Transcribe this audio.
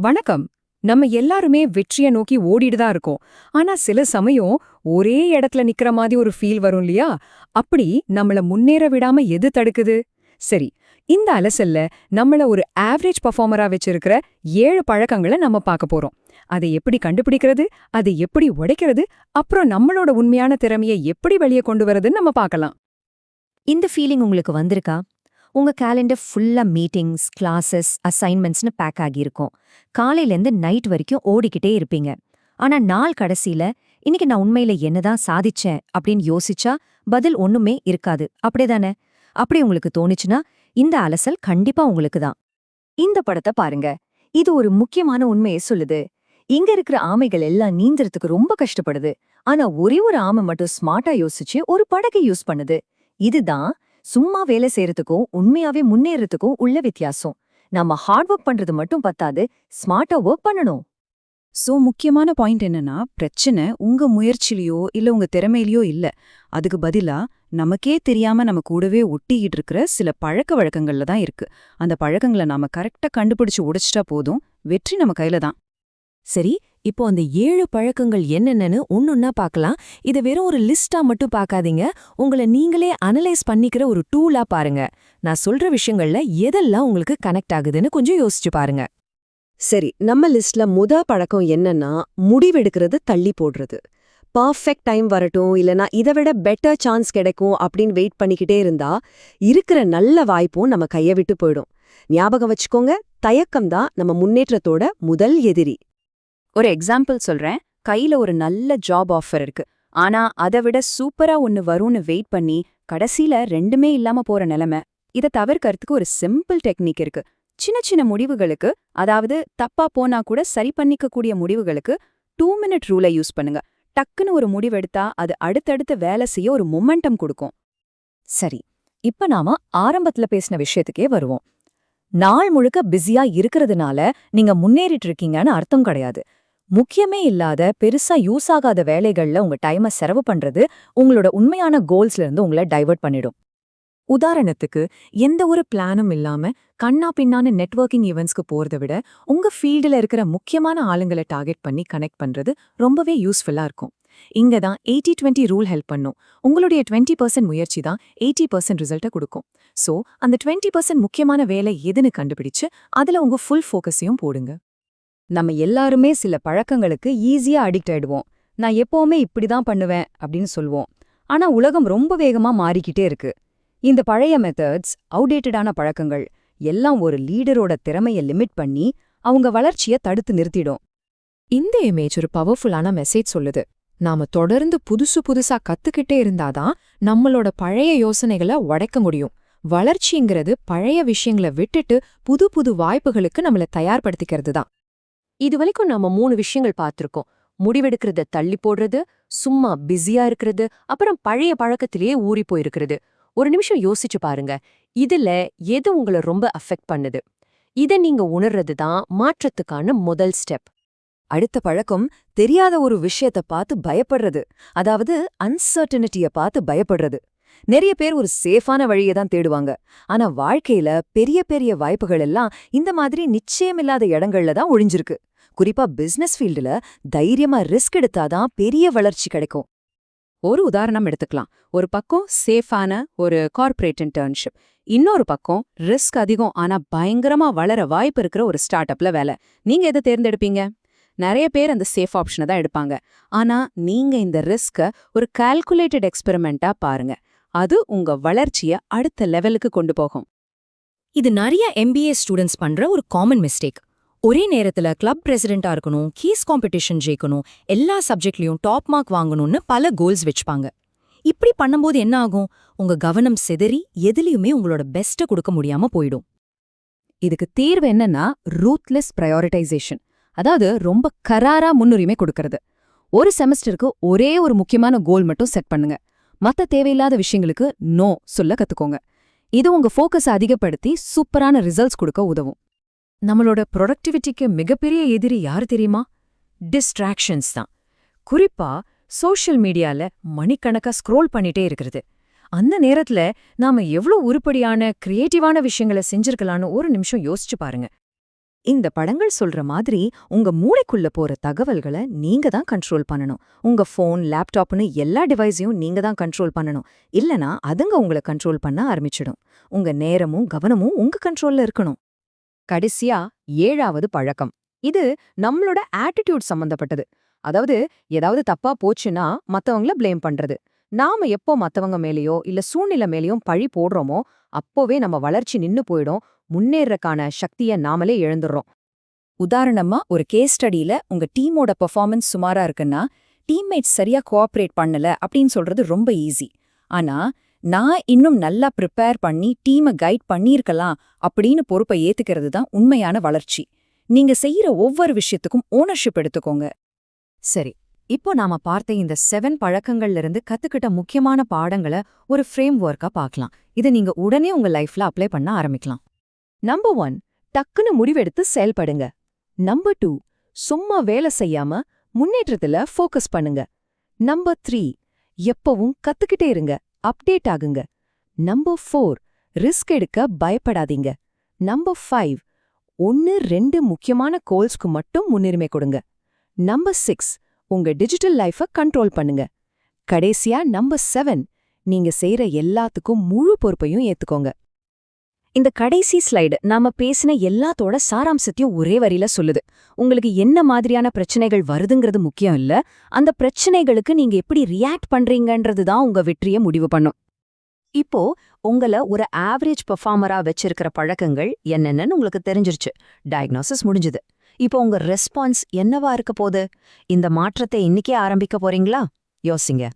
வணக்கம். நம்ம எல்லாருமே வெற்றிய நோக்கி ஓடிட்டு தான் இருக்கோம். ஆனா சில சமயம் ஒரே இடத்துல நிக்கிற மாதிரி ஒரு ஃபீல் வரும் இல்லையா? அப்படி நம்மள முன்னேற விடாம எது தடுக்குது? சரி இந்த அலசல்ல நம்மள ஒரு ஆவரேஜ் பர்ஃபார்மரா வச்சிருக்கிற ஏழு பழக்கங்களை நம்ம பார்க்க போறோம். அதை எப்படி கண்டுபிடிக்கிறது? அதை எப்படி உடைக்கிறது? அப்புறம் நம்மளோட உண்மையான திறமையை எப்படி வெளியே கொண்டு வரதுன்னு நம்ம பார்க்கலாம். இந்த ஃபீலிங் உங்களுக்கு வந்திருக்கா? உங்க கேலண்டர் ஃபுல்லா மீட்டிங்ஸ் கிளாஸஸ் அசைன்மெண்ட்ஸ்னு பேக் ஆகியிருக்கும். காலையிலேருந்து நைட் வரைக்கும் ஓடிக்கிட்டே இருப்பீங்க. ஆனா நாள் கடைசியில இன்னைக்கு நான் உண்மையில என்னதான் சாதிச்சேன்? அப்படின்னு யோசிச்சா பதில் ஒண்ணுமே இருக்காது. அப்படிதானே? அப்படி உங்களுக்கு தோணுச்சுன்னா இந்த அலசல் கண்டிப்பா உங்களுக்கு தான். இந்த படத்தை பாருங்க. இது ஒரு முக்கியமான உண்மையை சொல்லுது. இங்க இருக்கிற ஆமைகள் எல்லாம் நீந்தறதுக்கு ரொம்ப கஷ்டப்படுது. ஆனா ஒரே ஒரு ஆமை மட்டும் ஸ்மார்ட்டா யோசிச்சு ஒரு படகை யூஸ் பண்ணுது. இதுதான் சும்மா வேலை செய்யறதுக்கும் உண்மையாவே முன்னேறதுக்கும் உள்ள வித்தியாசம். நம்ம ஹார்ட் ஒர்க் பண்றது மட்டும் பத்தாது ஸ்மார்ட்டா ஒர்க் பண்ணணும். சோ முக்கியமான பாயிண்ட் என்னன்னா பிரச்சனை உங்க முயற்சியிலயோ இல்ல உங்க திறமையிலயோ இல்ல. அதுக்கு பதிலா நமக்கே தெரியாம நம்ம கூடவே ஒட்டிக்கிட்டு இருக்கிற சில பழக்க வழக்கங்கள்ல தான் இருக்கு. அந்த பழக்கங்களை நாம கரெக்டா கண்டுபிடிச்சு உடைச்சிட்டா போதும் வெற்றி நம்ம கையில தான். சரி இப்போ அந்த ஏழு பழக்கங்கள் என்னென்னு ஒன்னொன்னா பார்க்கலாம் இதை வெறும் ஒரு லிஸ்டா மட்டும் பார்க்காதீங்க உங்களை நீங்களே அனலைஸ் பண்ணிக்கிற ஒரு டூலா பாருங்க. நான் சொல்ற விஷயங்கள்ல எதெல்லாம் உங்களுக்கு கனெக்ட் ஆகுதுன்னு கொஞ்சம் யோசிச்சு பாருங்க. சரி நம்ம லிஸ்ட்ல முத பழக்கம் என்னன்னா முடிவெடுக்கிறது தள்ளி போடுறது. பர்ஃபெக்ட் டைம் வரட்டும் இல்லனா இதை விட பெட்டர் சான்ஸ் கிடைக்கும் அப்படின்னு வெயிட் பண்ணிக்கிட்டே இருந்தா இருக்கிற நல்ல வாய்ப்பும் நம்ம கைய விட்டு போயிடும். ஞாபகம் வச்சுக்கோங்க தயக்கம் தான் நம்ம முன்னேற்றத்தோட முதல் எதிரி. ஒரு எக்ஸாம்பிள் சொல்றேன். கையில ஒரு நல்ல ஜாப் ஆஃபர் இருக்கு. ஆனா அதை விட சூப்பரா ஒன்னு வரும்னு வெயிட் பண்ணி கடைசியில ரெண்டுமே இல்லாம போற நிலைமை. இதை தவிர்க்கறதுக்கு ஒரு சிம்பிள் டெக்னிக் இருக்கு. சின்ன சின்ன முடிவுகளுக்கு அதாவது தப்பா போனா கூட சரி பண்ணிக்கக்கூடிய முடிவுகளுக்கு டூ மினிட் ரூலை யூஸ் பண்ணுங்க. டக்குன்னு ஒரு முடிவெடுத்தா அது அடுத்தடுத்து வேலை செய்ய ஒரு மொமெண்டம் கொடுக்கும். சரி இப்ப நாம ஆரம்பத்துல பேசின விஷயத்துக்கே வருவோம். நாள் முழுக்க பிஸியா இருக்கிறதுனால நீங்க முன்னேறிட்டு இருக்கீங்கன்னு அர்த்தம் கிடையாது. முக்கியமே இல்லாத பெருசா யூஸ் ஆகாத வேலைகள்ல உங்க டைமை செலவு பண்றது உங்களோட உண்மையான கோல்ஸ்ல இருந்து உங்களை டைவர்ட் பண்ணிடும். உதாரணத்துக்கு எந்த ஒரு பிளானும் இல்லாம கண்ணா பின்னான நெட்வொர்க்கிங் ஈவெண்ட்ஸ்க்கு போறத விட உங்க ஃபீல்டுல இருக்கிற முக்கியமான ஆளுங்களை டார்கெட் பண்ணி கனெக்ட் பண்றது ரொம்பவே யூஸ்ஃபுல்லா இருக்கும். இங்க தான் எயிட்டி டுவெண்ட்டி ரூல் ஹெல்ப் பண்ணும். உங்களுடைய டுவெண்ட்டி பர்சன்ட் முயற்சி தான் எயிட்டி பர்சன்ட் ரிசல்ட்டை கொடுக்கும். சோ அந்த டுவெண்ட்டி பர்சன்ட் முக்கியமான வேலை எதுன்னு கண்டுபிடிச்சு அதுல உங்க ஃபுல் ஃபோக்கஸையும் போடுங்க. நம்ம எல்லாருமே சில பழக்கங்களுக்கு ஈஸியா அடிக்ட் ஆயிடுவோம். நான் எப்பவுமே இப்படிதான் பண்ணுவேன் அப்படின்னு சொல்லுவோம் ஆனா உலகம் ரொம்ப வேகமா மாறிக்கிட்டே இருக்கு. இந்த பழைய மெத்தட்ஸ் அவுடேட்டடான பழக்கங்கள் எல்லாம் ஒரு லீடரோட திறமைய லிமிட் பண்ணி அவங்க வளர்ச்சிய தடுத்து நிறுத்திடும். இந்த இமேஜ் ஒரு பவர்ஃபுல்லான மெசேஜ் சொல்லுது. நாம தொடர்ந்து புதுசு புதுசா கத்துக்கிட்டே இருந்தாதான் நம்மளோட பழைய யோசனைகளை உடைக்க முடியும். வளர்ச்சிங்கிறது பழைய விஷயங்களை விட்டுட்டு புது புது வாய்ப்புகளுக்கு நம்மள தயார்படுத்திக்கிறது தான் இது வரைக்கும் நாம மூணு விஷயங்கள் பார்த்திருக்கோம். முடிவெடுக்கிறத தள்ளி போடுறது சும்மா பிஸியா இருக்கிறது அப்புறம் பழைய பழக்கத்திலேயே ஊறி போயிருக்கிறது. ஒரு நிமிஷம் யோசிச்சு பாருங்க. இதுல எது உங்களை ரொம்ப அஃபெக்ட் பண்ணுது? இத நீங்க உணர்றது தான் மாற்றத்துக்கான முதல் ஸ்டெப் அடுத்த பழக்கம் தெரியாத ஒரு விஷயத்த பார்த்து பயப்படுறது. அதாவது அன்சர்டனிட்டிய பார்த்து பயப்படுறது. நிறைய பேர் ஒரு சேஃபான வழியை தான் தேடுவாங்க. ஆனா வாழ்க்கையில பெரிய பெரிய வாய்ப்புகள் எல்லாம் இந்த மாதிரி நிச்சயமில்லாத இடங்கள்ல தான் ஒழிஞ்சிருக்கு. குறிப்பா பிசினஸ் ஃபீல்டுல தைரியமா ரிஸ்க் எடுத்தாதான் பெரிய வளர்ச்சி கிடைக்கும். ஒரு உதாரணம் எடுத்துக்கலாம். ஒரு பக்கம் சேஃபான ஒரு கார்ப்பரேட் இன்டர்ன்ஷிப் இன்னொரு பக்கம் ரிஸ்க் அதிகம் ஆனா பயங்கரமா வளர வாய்ப்பு இருக்கிற ஒரு ஸ்டார்ட் அப்ல வேலை. நீங்க எதை தேர்ந்தெடுப்பீங்க? நிறைய பேர் அந்த சேஃப் ஆப்ஷனை தான் எடுப்பாங்க. ஆனா நீங்க இந்த ரிஸ்க ஒரு கால்குலேட்டட் எக்ஸ்பெரிமெண்டா பாருங்க. அது உங்க வளர்ச்சிய அடுத்த லெவலுக்கு கொண்டு போகும். இது நிறைய எம்பிஏ ஸ்டூடெண்ட்ஸ் பண்ற ஒரு காமன் மிஸ்டேக் ஒரே நேரத்துல கிளப் பிரசிடென்ட்டா இருக்கணும் கீஸ் காம்படிஷன் ஜெயிக்கணும் எல்லா சப்ஜெக்ட்லயும் டாப் மார்க் வாங்கணும்னு பல கோல்ஸ் வச்சுப்பாங்க. இப்படி பண்ணும்போது என்ன ஆகும்? உங்க கவனம் சிதறி எதுலயுமே உங்களோட பெஸ்ட்டை கொடுக்க முடியாம போயிடும். இதுக்கு தீர்வு என்னன்னா ரூத்லெஸ் ப்ரையாரிட்டைசேஷன் அதாவது ரொம்ப கராரா முன்னுரிமை கொடுக்கறது. ஒரு செமஸ்டருக்கு ஒரே ஒரு முக்கியமான கோல் மட்டும் செட் பண்ணுங்க. மத்த தேவையில்லாத விஷயங்களுக்கு நோ சொல்ல கத்துக்கோங்க. இது உங்க ஃபோக்கஸை அதிகப்படுத்தி சூப்பரான ரிசல்ட்ஸ் கொடுக்க உதவும். நம்மளோட ப்ரொடக்டிவிட்டிக்கு மிகப்பெரிய எதிரி யார் தெரியுமா? டிஸ்ட்ராக்ஷன்ஸ் தான். குறிப்பா சோஷியல் மீடியால மணிக்கணக்கா ஸ்க்ரோல் பண்ணிட்டே இருக்கிறது. அந்த நேரத்துல நாம எவ்ளோ உருப்படியான கிரியேட்டிவான விஷயங்களை செஞ்சிருக்கலான்னு ஒரு நிமிஷம் யோசிச்சு பாருங்க. இந்த படங்கள் சொல்ற மாதிரி உங்க மூளைக்குள்ள போற தகவல்களை நீங்க தான் கண்ட்ரோல் பண்ணணும். உங்க ஃபோன் லேப்டாப்னு எல்லா டிவைஸையும் நீங்க தான் கண்ட்ரோல் பண்ணணும். இல்லனா அதுங்க உங்களை கண்ட்ரோல் பண்ண ஆரம்பிச்சிடும். உங்க நேரமும் கவனமும் உங்க கண்ட்ரோல்ல இருக்கணும். கடைசியா ஏழாவது பழக்கம். இது நம்மளோட ஆட்டிடியூட் சம்பந்தப்பட்டது. அதாவது ஏதாவது தப்பா போச்சுன்னா மத்தவங்கள பிளேம் பண்றது. நாம எப்போ மத்தவங்க மேலயோ இல்ல சூழ்நிலை மேலயோ பழி போடுறோமோ அப்போவே நம்ம வளர்ச்சி நின்னு போயிடும். முன்னேறக்கான சக்திய நாமளே இழந்துடுறோம் உதாரணமா ஒரு கேஸ் ஸ்டடியில உங்க டீமோட பெர்ஃபார்மன்ஸ் சுமாரா இருக்குன்னா டீம்மேட்ஸ் சரியா கோஆப்ரேட் பண்ணல அப்படின்னு சொல்றது ரொம்ப ஈஸி ஆனா நான் இன்னும் நல்லா ப்ரிப்பேர் பண்ணி டீமை கைட் பண்ணியிருக்கலாம் அப்படின்னு பொறுப்பை ஏத்துக்கிறது தான் உண்மையான வளர்ச்சி. நீங்க செய்யற ஒவ்வொரு விஷயத்துக்கும் ஓனர்ஷிப் எடுத்துக்கோங்க. சரி இப்போ நாம பார்த்த இந்த செவன் பழக்கங்கள்ல இருந்து கத்துக்கிட்ட முக்கியமான பாடங்களை ஒரு ஃப்ரேம் ஒர்க்கா பார்க்கலாம். இதை நீங்க உடனே உங்க லைஃப்ல அப்ளை பண்ண ஆரம்பிக்கலாம். நம்பர் ஒன் டக்குன்னு முடிவெடுத்து செயல்படுங்க. நம்பர் டூ சும்மா வேலை செய்யாம முன்னேற்றத்துல ஃபோக்கஸ் பண்ணுங்க. நம்பர் த்ரீ எப்பவும் கத்துக்கிட்டே இருங்க. அப்டேட் ஆகுங்க. நம்பர் ஃபோர் ரிஸ்க் எடுக்க பயப்படாதீங்க. நம்பர் ஃபைவ் ஒன்னு ரெண்டு முக்கியமான கோல்ஸ்க்கு மட்டும் முன்னுரிமை கொடுங்க. நம்பர் சிக்ஸ் உங்க டிஜிட்டல் லைஃப கண்ட்ரோல் பண்ணுங்க. கடைசியா நம்பர் செவன் நீங்க செய்யற எல்லாத்துக்கும் முழு பொறுப்பையும் ஏத்துக்கோங்க. இந்த கடைசி ஸ்லைடு நாம பேசின எல்லாத்தோட சாராம்சத்தையும் ஒரே வரியில சொல்லுது. உங்களுக்கு என்ன மாதிரியான பிரச்சனைகள் வருதுங்கிறது முக்கியம் இல்ல. அந்த பிரச்சனைகளுக்கு நீங்க எப்படி ரியாக்ட் பண்றீங்கன்றது தான் உங்க வெற்றியை முடிவு பண்ணும். இப்போ உங்களை ஒரு ஆவரேஜ் பெர்ஃபார்மரா வச்சிருக்கிற பழக்கங்கள் என்னென்னு உங்களுக்கு தெரிஞ்சிருச்சு. டயக்னோசிஸ் முடிஞ்சுது. இப்போ உங்க ரெஸ்பான்ஸ் என்னவா இருக்க போகுது? இந்த மாற்றத்தை இன்னிக்கே ஆரம்பிக்க போறீங்களா? யோசிங்க.